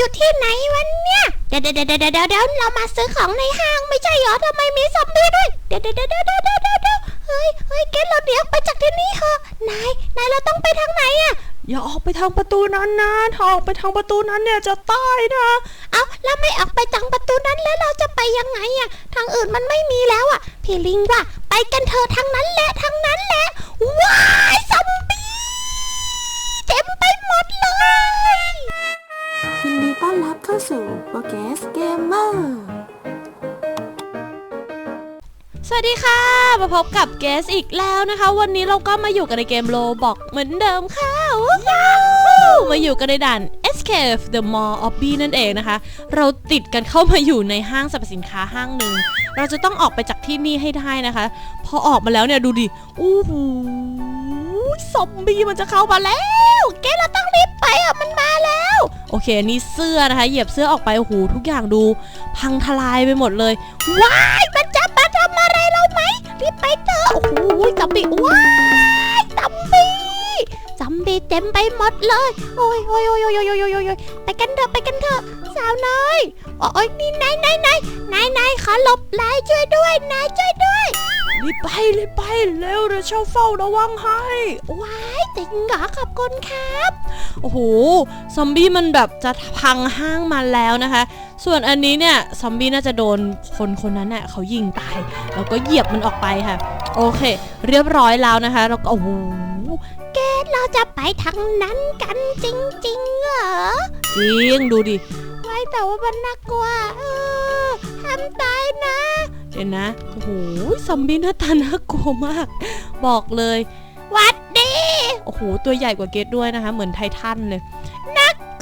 อยู่ที่ไหนวันเนี่ยเดี๋ยวเดี๋ยวเดี๋ยวเดี๋ยวเดี๋ยวเดี๋ยวเรามาซื้อของในห้างไม่ใช่เหรอทำไมมีซอมบี้ด้วยเดี๋ยวเดี๋ยวเดี๋ยวเดี๋ยวเดี๋ยวเดี๋ยวเดี๋ยวเฮ้ยเฮ้ยเกดเราเดี๋ยวไปจากที่นี่เหอะนายนายเราต้องไปทางไหนอะอย่าออกไปทางประตูนั้นนะถ้าออกไปทางประตูนั้นเนี่ยจะตายนะ เอาแล้วไม่ออกไปทางประตูนั้นแล้วเราจะไปยังไงอะทางอื่นมันไม่มีแล้วอะพี่ลิงว่าไปกันเถอะทางนั้นแหละทางนั้นแหละว้ายซอมบี้เต็มไปหมดเลยยิน ดีต้อนรับเข้าสู่โปรแกสเกมเมอร์สวัสดีค่ะ มาพบกับเกสอีกแล้วนะคะ วันนี้เราก็มาอยู่กันในเกมโลบอกเหมือนเดิมค่ะว้าวมาอยู่กันในด่าน Escape the Mall of B นั่นเองนะคะ เราติดกันเข้ามาอยู่ในห้างสรรพสินค้าห้างหนึ่ง เราจะต้องออกไปจากที่นี่ให้ได้นะคะ พอออกมาแล้วเนี่ยดูดิอู้หูซอมบี้มันจะเข้ามาแล้ว เกดเราต้องรีบไปอะมันมาแล้ว โอเคนี่เสื้อนะคะ เหยียบเสื้อออกไปโอ้โหทุกอย่างดู พังทลายไปหมดเลยว้ายมันจะมาทำอะไรเราไหมรีบไปเถอะโอ้โหจัมบี้ว้ายจัมบี้จัมบี้เต็มไปหมดเลย โอ้ยโอ้ยโอ้ยโอ้ยโอ้ยโอ้ยโอ้ยไปกันเถอะไปกันเถอะสาวน้อยโอ้ยนี่นายนายนายนายนายขอหลบไล่ช่วยด้วยนายช่วยด้วย รีบไปรีบไปเร็วเดี๋ยวเช่าเฝ้าระวังให้ว้ายจริงเหรอขอบคุณครับ โอ้โห ซอมบี้มันแบบจะพังห้างมาแล้วนะคะ ส่วนอันนี้เนี่ย ซอมบี้น่าจะโดนคนคนนั้นเน่ะเขายิงตาย แล้วก็เหยียบมันออกไปค่ะ โอเค เรียบร้อยแล้วนะคะแล้วก็โอ้โหเกดเราจะไปทางนั้นกันจริงๆเหรอ จริง ดูดิไว้แต่ว่ามันน่ากลัวเออห้ามตายนะ เห็นนะโอ้โหซอมบี้หน้าตาน่ากลัวมาก บอกเลยวัดดีโอ้โหตัวใหญ่กว่าเกตด้วยนะคะ เหมือนไททันเลย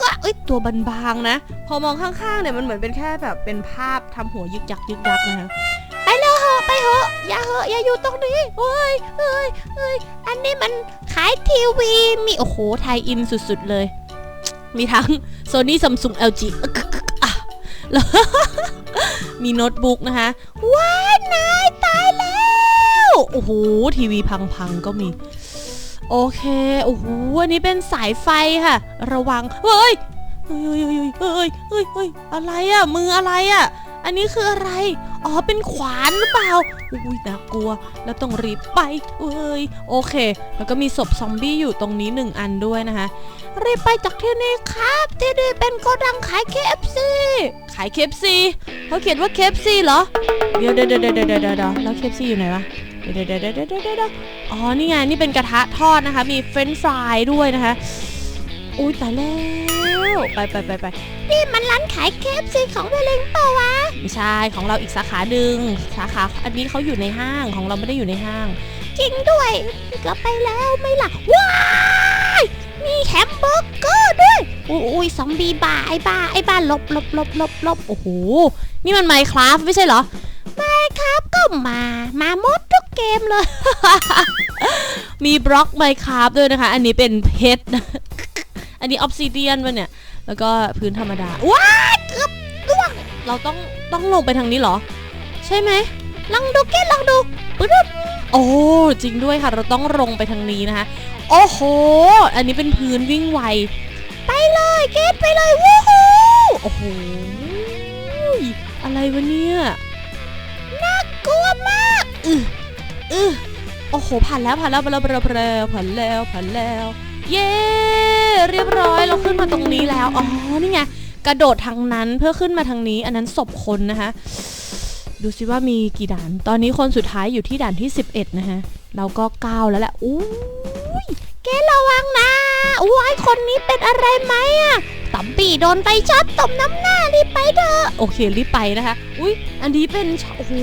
ก็เอ้ยตัวบางๆนะ พอมองข้างๆเนี่ยมันเหมือนเป็นแค่แบบเป็นภาพทำหัวยึกยักยึกยักนะคะไปเลยเหอะไปเหอะอย่าเหอะอย่าอยู่ตรงนี้เฮ้ยเฮ้ยเฮ้ยอันนี้มันขายทีวีมีโอ้โหไทยอินสุดๆเลย มีทั้ง Sony Samsung LG อึกกึกกึกอะแล้ว มีโน้ตบุ๊กนะคะ ว้ายนายตายแล้ว โอ้โห ทีวีพังๆก็มี โอเค โอ้โห อันนี้เป็นสายไฟค่ะ ระวัง เฮ้ยเฮ้ยเฮ้ยเฮ้ยเฮ้ยเฮ้ยอะไรอะมืออะไรอะ อันนี้คืออะไร อ๋อ เป็นขวานหรือเปล่า อุ้ยน่ากลัว แล้วต้องรีบไป เอ้ย โอเค แล้วก็มีศพซอมบี้อยู่ตรงนี้หนึ่งอันด้วยนะคะ รีบไปจากที่นี่ครับ ที่นี่เป็นโกดังขาย KFC ขาย KFC เขาเขียนว่า KFC เหรอ เดี๋ยวเดี๋ยวเดี๋ยวเดี๋ยวเดี๋ยวเดี๋ยวแล้ว KFC อยู่ไหนวะเดี๋ยวเดี๋ยวเดี๋ยวเดี๋ยวเดี๋ยวเดี๋ยวอ๋อ นี่ไง นี่เป็นกระทะทอดนะคะ มีเฟรนช์ฟรายด้วยนะคะ อุ้ยแตายแล้ว ไปไปไปไปนี่มันร้านขายเคฟซีของเวลิงเปล่าวะ ไม่ใช่ของเราอีกสาขาหนึ่งสาขาอันนี้เขาอยู่ในห้างของเราไม่ได้อยู่ในห้าง จริงด้วยเกือบไปแล้วไม่ล่ะว้ายมีแฮมเบอร์เกอร์ด้วยอุ้ยซอมบี้บ้าไอ้บ้าไอ้บ้าหลบหลบหลบหลบหลบโอ้โหนี่มันไมค์คราฟไม่ใช่เหรอไม่ครับก็มา มาหมดทุกเกมเลย มีบล็อกไมค์คราฟด้วยนะคะ อันนี้เป็นเพชรอันนี้ออฟซิเดียนวะเนี่ย แล้วก็พื้นธรรมดา ว้ายเกือบล่วง เราต้องต้องลงไปทางนี้เหรอ ใช่ไหมลองดูเกดลองดูปึ๊บโอ้จริงด้วยค่ะเราต้องลงไปทางนี้นะคะ โอ้โห อันนี้เป็นพื้นวิ่งไว ไปเลยเกดไปเลยวู้ฮู้โอ้โหอะไรวะเนี่ยกลัวมากอือโอ้โหผ่านแล้วผ่านแล้วผ่านแล้วผ่านแล้วผ่านแล้วผ่านแล้ว เย้ เรียบร้อยเราขึ้นมาตรงนี้แล้ว อ๋อ นี่ไง กระโดดทางนั้นเพื่อขึ้นมาทางนี้ อันนั้นศพคนนะคะ ดูสิว่ามีกี่ด่าน ตอนนี้คนสุดท้ายอยู่ที่ด่านที่ 11 นะคะเราก็ก้าวแล้วแหละอู้เกระวังนะว้ายคนนี้เป็นอะไรไหมอะตอมปีโดนไฟช็อตตบน้ำหน้ารีบไปเถอะ โอเครีบไปนะคะ อุ้ยอันนี้เป็น โอ้โห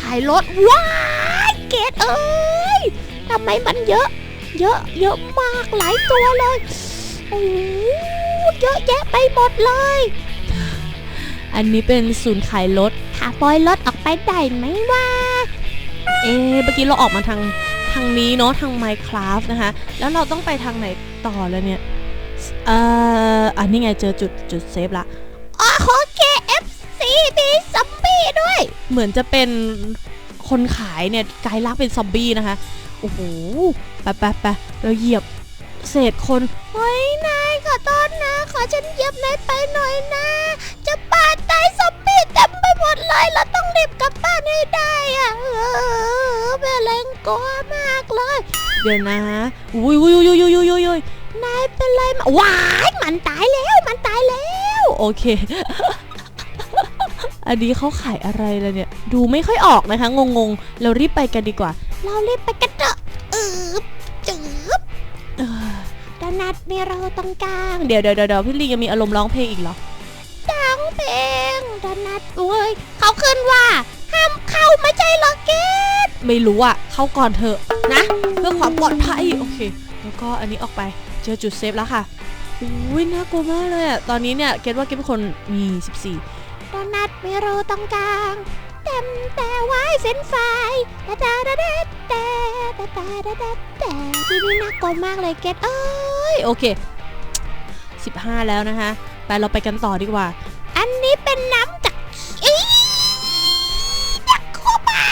ขายรถ ว้ายเกดเอ้ยทำไมมันเยอะ เยอะเยอะมากหลายตัวเลยโอ้โหเยอะแยะไปหมดเลย อันนี้เป็นศูนย์ขายรถถ้าปล่อยรถออกไปได้ไหมวะเอ๊ะเมื่อกี้เราออกมาทางทางนี้เนาะทาง Minecraft นะคะ แล้วเราต้องไปทางไหนต่อแล้วเนี่ย เอ่อ อันนี้ไงเจอจุดจุดเซฟละโอ้โห KFC มีซอมบี้ด้วย เหมือนจะเป็นคนขายเนี่ยกลายร่างเป็นซอมบี้นะคะ โอ้โหไปไปไปเราเหยียบเศษคนเฮ้ยนายขอโทษนะ ขอฉันเหยียบนายไปหน่อยนะ จะปาดตายซอมบี้เต็มไปหมดเลย เราต้องรีบกลับบ้านให้ได้อะเออแม่เลงกลัวมากเลย เดี๋ยวนะอุ้ยอุ้ยอุ้ยอุ้ยอุ้ยอุ้ยอุ้ยนายเป็นไรมาว้ายมันตายแล้ว มันตายแล้ว โอเค อันนี้เขาขายอะไรล่ะเนี่ย ดูไม่ค่อยออกนะคะ งงๆ เรารีบไปกันดีกว่า เรารีบไปกันเถอะอืบจืบเออโดนัทมีเราตรงกลางเดี๋ยวเดี๋ยวเดี๋ยวพี่ลิงยังมีอารมณ์ร้องเพลงอีกเหรอดังเพลงโดนัทเว้ยเขาขึ้นว่าห้ามเข้าไม่ใช่เหรอเกดไม่รู้อะเข้าก่อนเถอะนะ เพื่อความปลอดภัยโอเค แล้วก็อันนี้ออกไปเจอจุดเซฟแล้วค่ะอุ้ยน่ากลัวมากเลยอะตอนนี้เนี่ยเกดว่าเกดเป็นคนมี14โดนัทมีเราตรงกลางเต็มแต่ไว้เส้นไฟแต่แต่แต่แต่แต่แต่แต่แต่ที่นี่น่ากลัวมากเลยเกดเอ้ยเอ้ยโอเค 15 แล้วนะคะ ไปเราไปกันต่อดีกว่า อันนี้เป็นน้ำจากอีน่ากลัวมา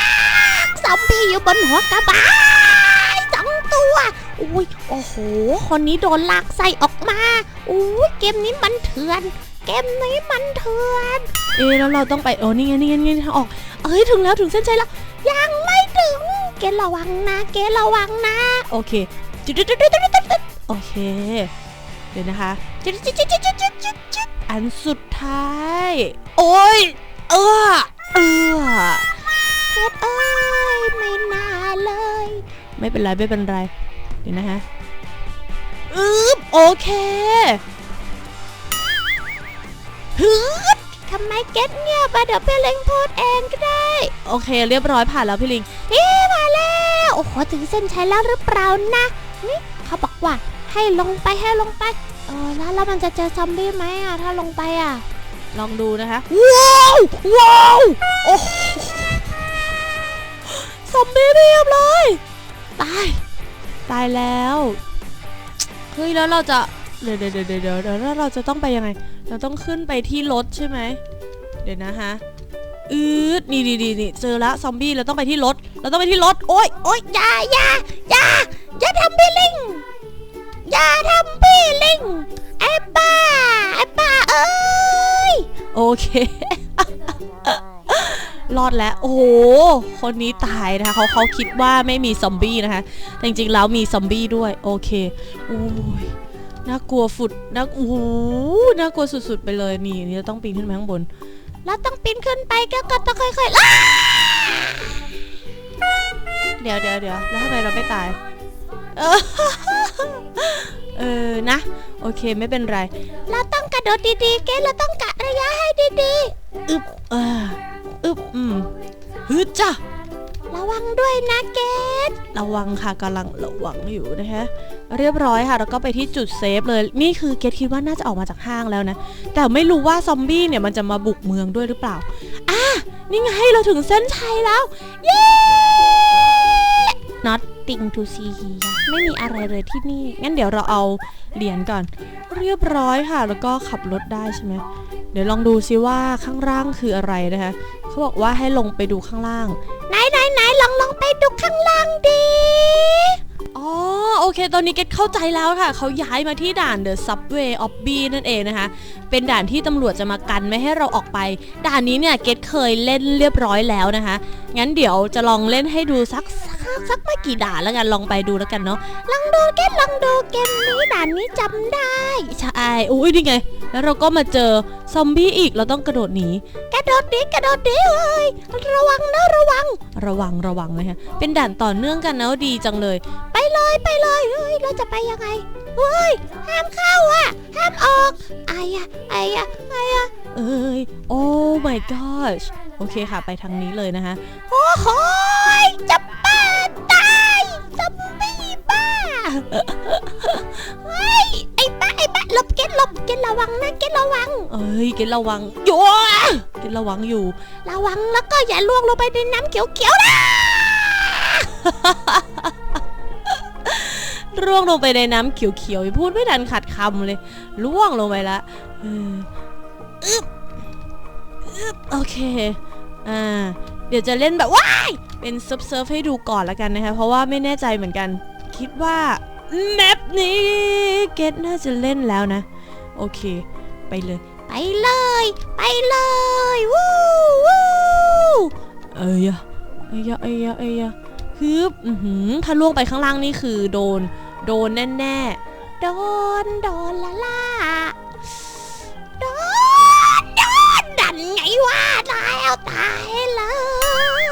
กซอมบี้อยู่บนหัวกระบะสองตัว อุ้ยโอ้โห คนนี้โดนลากไส้ออกมาอุ้ยเกมนี้มันเถื่อน เกมนี้มันเถื่อน เอ๊ะแล้วเราต้องไปโอ้นี่ไงนี่ไงนี่ไงทางออก เอ้ยถึงแล้วถึงเส้นชัยแล้วยังไม่ถึง เกณฑ์ระวังนะ เกณฑ์ระวังนะ โอเคจุดจุดจุดจุดจุดจุดโอเค เดี๋ยวนะคะจุดจุดจุดจุดจุดจุดจุดจุดอันสุดท้าย โอ้ยเออเออเกณฑ์เอ้ยไม่น่าเลย ไม่เป็นไรไม่เป็นไรเดี๋ยวนะคะอึ๊บโอเคฮึดทำไมเกณฑ์เงียบอะเดี๋ยวพี่เล็งพูดเองก็ได้ โอเค เรียบร้อยผ่านแล้วพี่ลิงพี่มาแล้วโอ้โหถึงเส้นชัยแล้วหรือเปล่านะนี่เขาบอกว่าให้ลงไปให้ลงไปเออแล้วแล้วมันจะเจอซอมบี้ไหมอะถ้าลงไปอะลองดูนะคะว้าวว้าวโอ้โหซอมบี้เรียบเลยตาย ตายแล้ว เฮ้ยแล้วเราจะเดี๋ยวเดี๋ยวเดี๋ยวเดี๋ยวแล้วเราจะต้องไปยังไง เราต้องขึ้นไปที่รถใช่ไหม เดี๋ยวนะฮะอืดนี่ดีดีนี่เจอแล้วซอมบี้เราต้องไปที่รถ เราต้องไปที่รถ โอ๊ยโอ๊ยอย่าอย่าอย่าอย่าทำพี่ลิงอย่าทำพี่ลิงไอ้บ้าไอ้บ้าเอ้ย โอเค รอดแล้ว โอ้โห คนนี้ตายนะคะเขาเขาคิดว่าไม่มีซอมบี้นะคะแต่จริงๆแล้วมีซอมบี้ด้วยโอเคอุ้ยน่ากลัวฝุดน่าโอ้โหน่ากลัวสุดๆไปเลยนี่นี่เราต้องปีนขึ้นไปข้างบนเราต้องปีนขึ้นไปก็ก็ต้องค่อยๆเดี๋ยวเดี๋ยวเดี๋ยวแล้วทำไมเราไม่ตาย เออเออนะ โอเคไม่เป็นไร เราต้องกระโดดดีๆเกเราต้องกะระยะให้ดีๆอึบเออ อึบอืมฮึดจ้ะๆระวังด้วยนะเกดระวังค่ะกำลังระวังอยู่นะคะ เรียบร้อยค่ะ แล้วก็ไปที่จุดเซฟเลย นี่คือเกดคิดว่าน่าจะออกมาจากห้างแล้วนะ แต่ไม่รู้ว่าซอมบี้เนี่ยมันจะมาบุกเมืองด้วยหรือเปล่า อะ นี่ไงเราถึงเส้นชัยแล้ว เย้ Nothing to see here ไม่มีอะไรเลยที่นี่ งั้นเดี๋ยวเราเอาเหรียญก่อน เรียบร้อยค่ะ แล้วก็ขับรถได้ใช่ไหมเดี๋ยวลองดูซิว่าข้างล่างคืออะไรนะคะ เขาบอกว่าให้ลงไปดูข้างล่าง ไหนไหนไหนลองลองไปดูข้างล่างดีอ๋อโอเค ตอนนี้เกดเข้าใจแล้วค่ะ เขาย้ายมาที่ด่าน The Subway of B นั่นเองนะคะ เป็นด่านที่ตำรวจจะมากันไม่ให้เราออกไป ด่านนี้เนี่ยเกดเคยเล่นเรียบร้อยแล้วนะคะ งั้นเดี๋ยวจะลองเล่นให้ดูสักสักสักไม่กี่ด่านแล้วกันลองไปดูแล้วกันเนาะลองดูเกดลองดูเกมนี้ด่านนี้จำได้ใช่อุ้ยนี่ไง แล้วเราก็มาเจอซอมบี้อีกเราต้องกระโดดหนีกระโดดดิกระโดดดิเอ้ยระวังนะระวัง ระวังระวังนะคะเป็นด่านต่อเนื่องกันนะดีจังเลย ไปเลยไปเลยเฮ้ยเราจะไปยังไงเฮ้ยห้ามเข้าอะห้ามออกไอ้อะไอ้อะไอ้อะเอ้ยโอ้ my gosh โอเคค่ะไปทางนี้เลยนะคะโอ้โหยจะบ้าตายซอมบี้บ้าเฮ้ยไอ้บ้าไอ้บ้าหลบเกดหลบเกดระวังนะเกดระวังเอ้ยเกดระวังโยเกดระวังอยู่ ระวังแล้วก็อย่าล่วงลงไปในน้ำเขียวๆนะ ร่วงลงไปในน้ำเขียวๆพูดไม่ทันขัดคำเลย ร่วงลงไปละอออึ๊บอึ๊บโอเค อ่า เดี๋ยวจะเล่นแบบว้ายเป็นเซิร์ฟเซิร์ฟให้ดูก่อนละกันนะคะ เพราะว่าไม่แน่ใจเหมือนกัน คิดว่าแมปนี้เกตน่าจะเล่นแล้วนะ โอเค ไปเลย ไปเลย ไปเลยวู้วู้เอ้ยอะเอ้ยอะเอ้ยอะเอ้ยอะฮึบถ้าล่วงไปข้างล่างนี่คือโดน โดนแน่โดน โดนละล่าโดน โดน ดันไงวะตายเอาตายเลย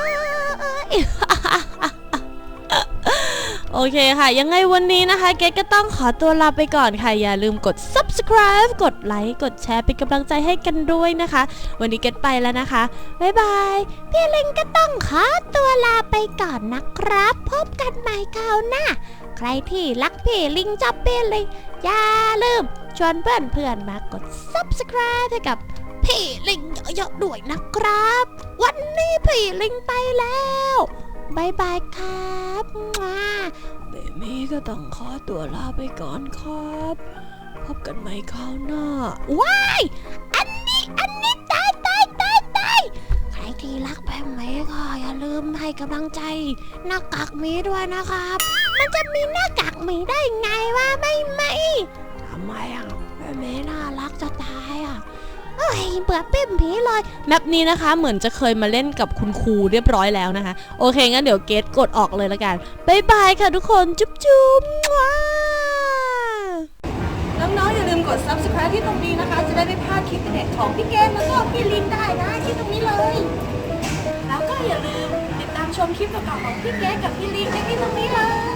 โอเคค่ะ ยังไงวันนี้นะคะ เกดก็ต้องขอตัวลาไปก่อนค่ะ อย่าลืมกด subscribe กดไลค์ กดแชร์ เป็นกำลังใจให้กันด้วยนะคะ วันนี้เกดไปแล้วนะคะ บ๊ายบาย พี่ลิงก็ต้องขอตัวลาไปก่อนนะครับ พบกันใหม่คราวหน้า ใครที่รักพี่ลิงจับพี่ลิงอย่าลืมชวนเพื่อนเพื่อนๆมากด subscribe ให้กับพี่ลิงเยอะๆด้วยนะครับ วันนี้พี่ลิงไปแล้วบายบายครับม้าเบมี่ก็ต้องขอตัวลาไปก่อนครับ พบกันใหม่คราวหน้า ว้าย อันนี้ อันนี้ตายตายตายตายใครที่รักแบบไหมก็อย่าลืมให้กำลังใจหน้ากากหมีด้วยนะครับ มันจะมีหน้ากากหมีได้ไงวะไม่ไม่ทำไมอะแบบนี้น่ารักจะตายอะเอ้ยเบื่อปิ้มผีเลยแมปนี้นะคะ เหมือนจะเคยมาเล่นกับคุณครูเรียบร้อยแล้วนะคะ โอเคงั้นเดี๋ยวเกตกดออกเลยละกันบายบายค่ะทุกคนจุ๊บจุ๊บน้องๆอย่าลืมกด subscribe ที่ตรงนี้นะคะ จะได้ไม่พลาดคลิปเด็ดของพี่เกตแล้วก็พี่ลินได้นะที่ตรงนี้เลย แล้วก็อย่าลืมติดตามชมคลิปเก่าๆของพี่เกตกับพี่ลินได้ที่ตรงนี้เลยและ